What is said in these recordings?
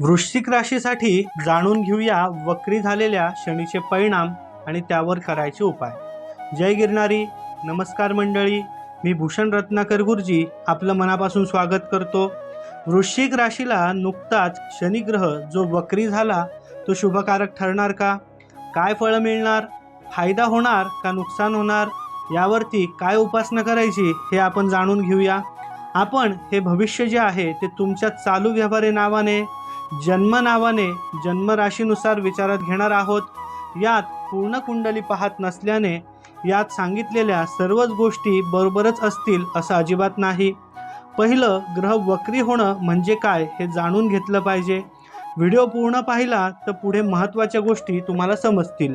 वृश्चिक राशीसाठी जाणून घेऊया वक्री झालेल्या शनीचे परिणाम आणि त्यावर करायचे उपाय. जय गिरणारी नमस्कार मंडळी. मी भूषण रत्नाकर गुरुजी आपलं मनापासून स्वागत करतो. वृश्चिक राशीला नुकताच शनिग्रह जो वक्री झाला तो शुभकारक ठरणार का? काय फळं मिळणार? फायदा होणार का नुकसान होणार? यावरती काय उपासना करायची हे आपण जाणून घेऊया. आपण हे भविष्य जे आहे ते तुमच्या चालू व्यवहारे नावाने जन्म नावाने जन्मराशीनुसार विचारात घेणार आहोत. यात पूर्ण कुंडली पाहत नसल्याने यात सांगितलेल्या सर्वच गोष्टी बरोबरच असतील असं अजिबात नाही. पहिलं ग्रह वक्री होणं म्हणजे काय हे जाणून घेतलं पाहिजे. व्हिडिओ पूर्ण पाहिला तर पुढे महत्त्वाच्या गोष्टी तुम्हाला समजतील.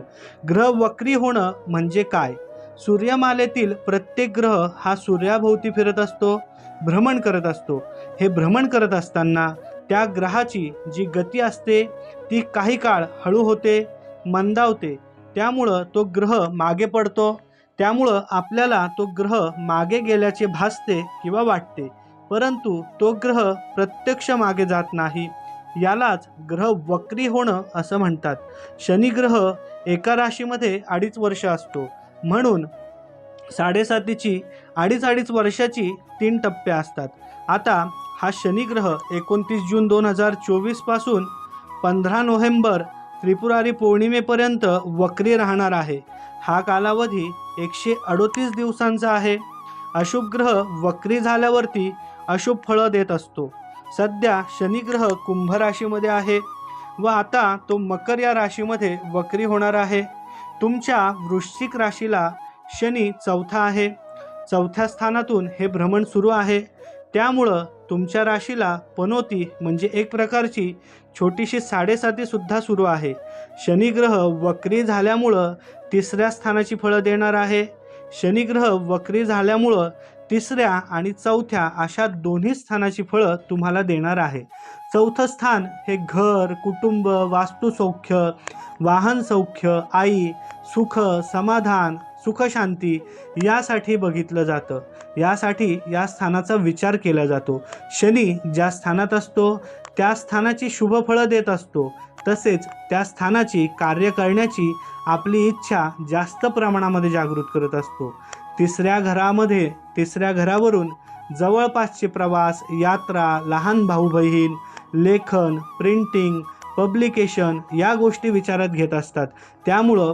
ग्रह वक्री होणं म्हणजे काय? सूर्यमालेतील प्रत्येक ग्रह हा सूर्याभोवती फिरत असतो भ्रमण करत असतो. हे भ्रमण करत असताना त्या ग्रहाची जी गती असते ती काही काळ हळू होते मंदावते. त्यामुळं तो ग्रह मागे पडतो. त्यामुळं आपल्याला तो ग्रह मागे गेल्याचे भासते किंवा वाटते. परंतु तो ग्रह प्रत्यक्ष मागे जात नाही. यालाच ग्रह वक्री होणं असं म्हणतात. शनिग्रह एका राशीमध्ये अडीच वर्ष असतो. म्हणून साडेसातीची अडीच अडीच वर्षाची तीन टप्पे असतात. आता हा शनिग्रह एकोणतीस जून दोन हजार चोवीसपासून पंधरा नोव्हेंबर त्रिपुरारी पौर्णिमेपर्यंत वक्री राहणार आहे. हा कालावधी एकशे अडोतीस दिवसांचा आहे. अशुभ ग्रह वक्री झाल्यावरती अशुभ फळं देत असतो. सध्या शनिग्रह कुंभ राशीमध्ये आहे व आता तो मकर या राशीमध्ये वक्री होणार आहे. तुमच्या वृश्चिक राशीला शनी चौथा आहे. चौथ्या स्थानातून हे भ्रमण सुरू आहे. त्यामुळं तुमच्या राशीला पनोती म्हणजे एक प्रकारची छोटीशी साडेसातीसुद्धा सुरू आहे. शनिग्रह वक्री झाल्यामुळं तिसऱ्या स्थानाची फळं देणार आहे. शनिग्रह वक्री झाल्यामुळं तिसऱ्या आणि चौथ्या अशा दोन्ही स्थानाची फळं तुम्हाला देणार आहे. चौथं स्थान हे घर कुटुंब वास्तुसौख्य वाहन सौख्य आई सुख समाधान सुखशांती यासाठी बघितलं जातं. यासाठी या स्थानाचा विचार केला जातो. शनी ज्या स्थानात असतो त्या स्थानाची शुभफळं देत असतो. तसेच त्या स्थानाची कार्य करण्याची आपली इच्छा जास्त प्रमाणामध्ये जागृत करत असतो. तिसऱ्या घरामध्ये तिसऱ्या घरावरून जवळपासचे प्रवास यात्रा लहान भाऊ बहीण लेखन प्रिंटिंग पब्लिकेशन या गोष्टी विचारात घेत असतात. त्यामुळं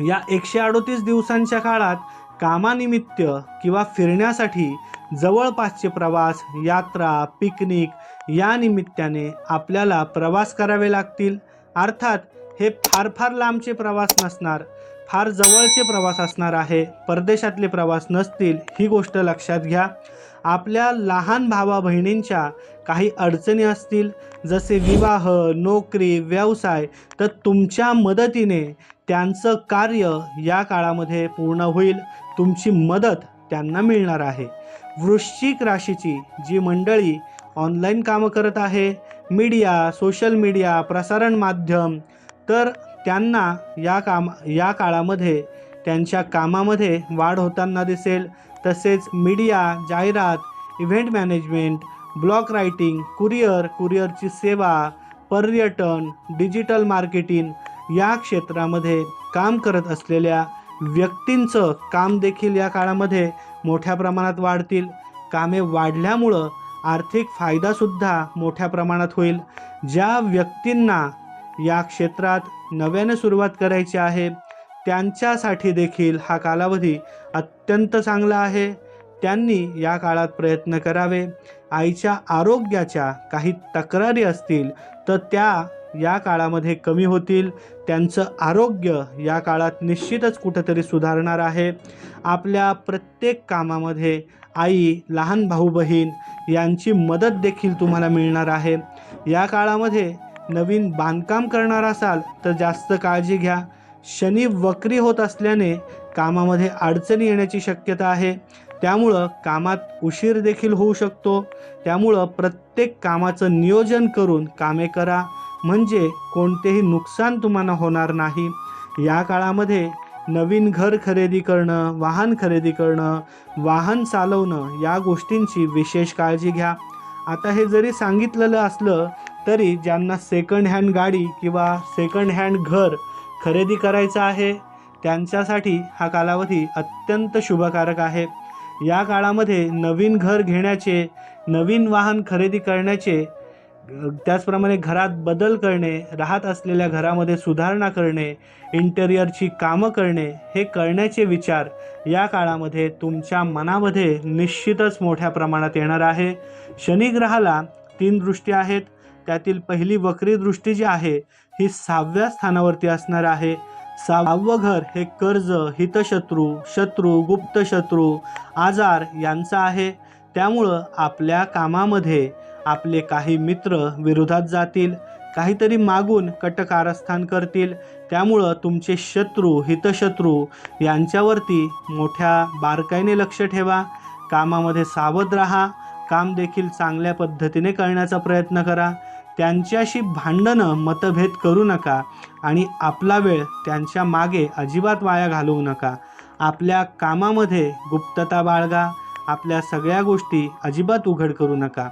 या एकशे अडोतीस दिवसांच्या काळात कामानिमित्त किंवा फिरण्यासाठी जवळपासचे प्रवास यात्रा पिकनिक या निमित्ताने आपल्याला प्रवास करावे लागतील. अर्थात हे फार फार लांबचे प्रवास नसणार फार जवळचे प्रवास असणार आहे. परदेशातले प्रवास नसतील ही गोष्ट लक्षात घ्या. आपल्या लहान भावा बहिणींच्या काही अडचणी असतील जसे विवाह नोकरी व्यवसाय तर तुमच्या मदतीने त्यांचं कार्य या काळामध्ये पूर्ण होईल. तुमची मदत त्यांना मिळणार आहे. वृश्चिक राशीची जी मंडळी ऑनलाईन कामं करत आहे मीडिया सोशल मीडिया प्रसारण माध्यम तर त्यांना या काम या काळामध्ये त्यांच्या कामामध्ये वाढ होताना दिसेल. तसेच मीडिया जाहिरात event management blog writing courier कुरिअरची सेवा पर्यटन डिजिटल मार्केटिंग या क्षेत्रामध्ये काम करत असलेल्या व्यक्तींचं काम देखील या काळामध्ये मोठ्या प्रमाणात वाढतील. कामे वाढल्यामुळं आर्थिक फायदासुद्धा मोठ्या प्रमाणात होईल. ज्या व्यक्तींना या क्षेत्रात नव्याने सुरुवात करायची आहे त्यांच्यासाठी देखील हा कालावधी अत्यंत चांगला आहे. त्यांनी या काळात प्रयत्न करावे. आईच्या आरोग्याच्या काही तक्रारी असतील तर त्या या काळामध्ये कमी होतील. त्यांचं आरोग्य या काळात निश्चितच कुठंतरी सुधारणार आहे. आपल्या प्रत्येक कामामध्ये आई लहान भाऊ बहीण यांची मदत देखील तुम्हाला मिळणार आहे. या काळामध्ये नवीन बांधकाम करणार असाल तर जास्त काळजी घ्या. शनी वक्री होत असल्याने कामामध्ये अडचणी येण्याची शक्यता आहे. त्यामुळं कामात उशीर देखील होऊ शकतो. त्यामुळं प्रत्येक कामाचं नियोजन करून कामे करा. म्हणजे कोणतेही नुकसान तुम्हाला होणार नाही. या काळामध्ये नवीन घर खरेदी करणं वाहन खरेदी करणं वाहन चालवणं या गोष्टींची विशेष काळजी घ्या. आता हे जरी सांगितलेलं असलं तरी ज्यांना सेकंड हँड गाडी किंवा सेकंड हँड घर खरेदी करायचं आहे त्यांच्यासाठी हा कालावधी अत्यंत शुभकारक आहे. या काळामध्ये नवीन घर घेण्याचे नवीन वाहन खरेदी करण्याचे त्याचप्रमाणे घरात बदल करणे राहत असलेल्या घरामध्ये सुधारणा करणे इंटेरियरची कामं करणे हे करण्याचे विचार या काळामध्ये तुमच्या मनामध्ये निश्चितच मोठ्या प्रमाणात येणार आहे. शनिग्रहाला तीन दृष्टी आहेत. त्यातील पहिली वक्री दृष्टी जी आहे ही सहाव्या स्थानावरती असणार आहे. सहावं घर हे कर्ज हितशत्रू शत्रू गुप्त शत्रू आजार यांचा आहे. त्यामुळं आपल्या कामामध्ये आपले काही मित्र विरोधात जातील काहीतरी मागून कटकारस्थान करतील. त्यामुळं तुमचे शत्रू हितशत्रू यांच्यावरती मोठ्या बारकाईने लक्ष ठेवा. कामामध्ये सावध राहा. काम देखील चांगल्या पद्धतीने करण्याचा प्रयत्न करा. त्यांच्याशी भांडणं मतभेद करू नका आणि आपला वेळ त्यांच्या मागे अजिबात वाया घालवू नका. आपल्या कामामध्ये गुप्तता बाळगा. आपल्या सगळ्या गोष्टी अजिबात उघड करू नका.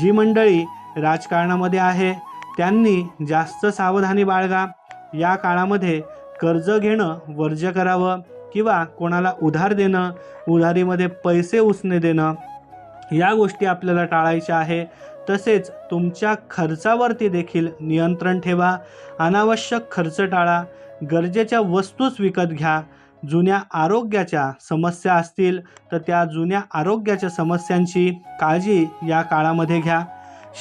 जी मंडळी राजकारणामध्ये आहे त्यांनी जास्त सावधानी बाळगा. या काळामध्ये कर्ज घेणं वर्ज्य करावं किंवा कोणाला उधार देणं उधारीमध्ये पैसे उसने देणं या गोष्टी आपल्याला टाळायच्या आहे. तसेच तुमच्या खर्चावरती देखील नियंत्रण ठेवा. अनावश्यक खर्च टाळा. गरजेच्या वस्तूच विकत घ्या. जुन्या आरोग्याच्या समस्या असतील तर त्या जुन्या आरोग्याच्या समस्यांची काळजी या काळामध्ये घ्या.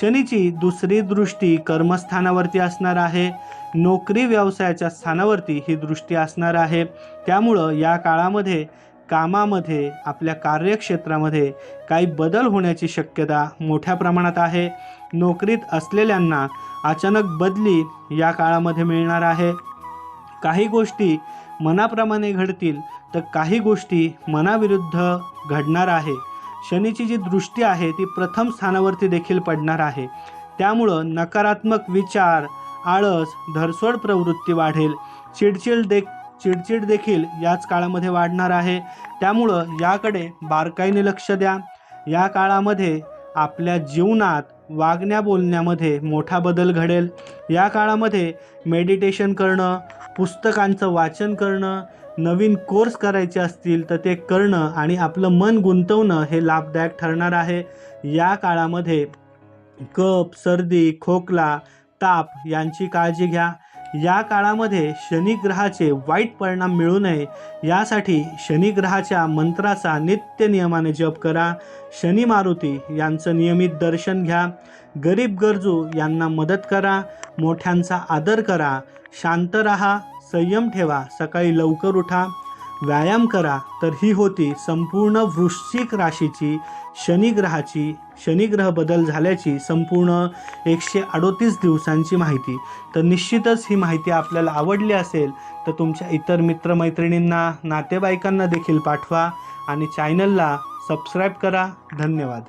शनीची दुसरी दृष्टी कर्मस्थानावरती असणार आहे. नोकरी व्यवसायाच्या स्थानावरती ही दृष्टी असणार आहे. त्यामुळं या काळामध्ये कामामध्ये आपल्या कार्यक्षेत्रामध्ये काही बदल होण्याची शक्यता मोठ्या प्रमाणात आहे. नोकरीत असलेल्यांना अचानक बदली या काळामध्ये मिळणार आहे. काही गोष्टी मनाप्रमाणे घडतील तर काही गोष्टी मनाविरुद्ध घडणार आहे. शनीची जी दृष्टी आहे ती प्रथम स्थानावरती देखील पडणार आहे. त्यामुळं नकारात्मक विचार आळस धरसोड प्रवृत्ती वाढेल. चिडचिड देख चिडचिड देखील याच काळामध्ये वाढणार आहे. त्यामुळं याकडे बारकाईने लक्ष द्या. या काळामध्ये आपल्या जीवनात वागण्या बोलण्यामध्ये मोठा बदल घडेल. या काळामध्ये मेडिटेशन करणं पुस्तकांचं वाचन करणं नवीन कोर्स करायचे असतील तर ते करणं आणि आपलं मन गुंतवणं हे लाभदायक ठरणार आहे. या काळामध्ये कप सर्दी खोकला ताप यांची काळजी घ्या. या काळामध्ये शनिग्रहाचे वाईट परिणाम मिळू नये यासाठी शनिग्रहाच्या मंत्राचा नित्य नियमाने जप करा. शनी मारुती यांचं नियमित दर्शन घ्या. गरीब गरजू यांना मदत करा. मोठ्यांचा आदर करा. शांत राहा. संयम ठेवा. सकाळी लवकर उठा. व्यायाम करा. तर ही होती संपूर्ण वृश्चिक राशीची शनिग्रहाची शनिग्रह बदल झाल्याची संपूर्ण एकशे अडोतीस दिवसांची माहिती. तर निश्चितच ही माहिती आपल्याला आवडली असेल तर तुमच्या इतर मित्रमैत्रिणींना नातेवाईकांना देखील पाठवा आणि चॅनलला सबस्क्राईब करा. धन्यवाद.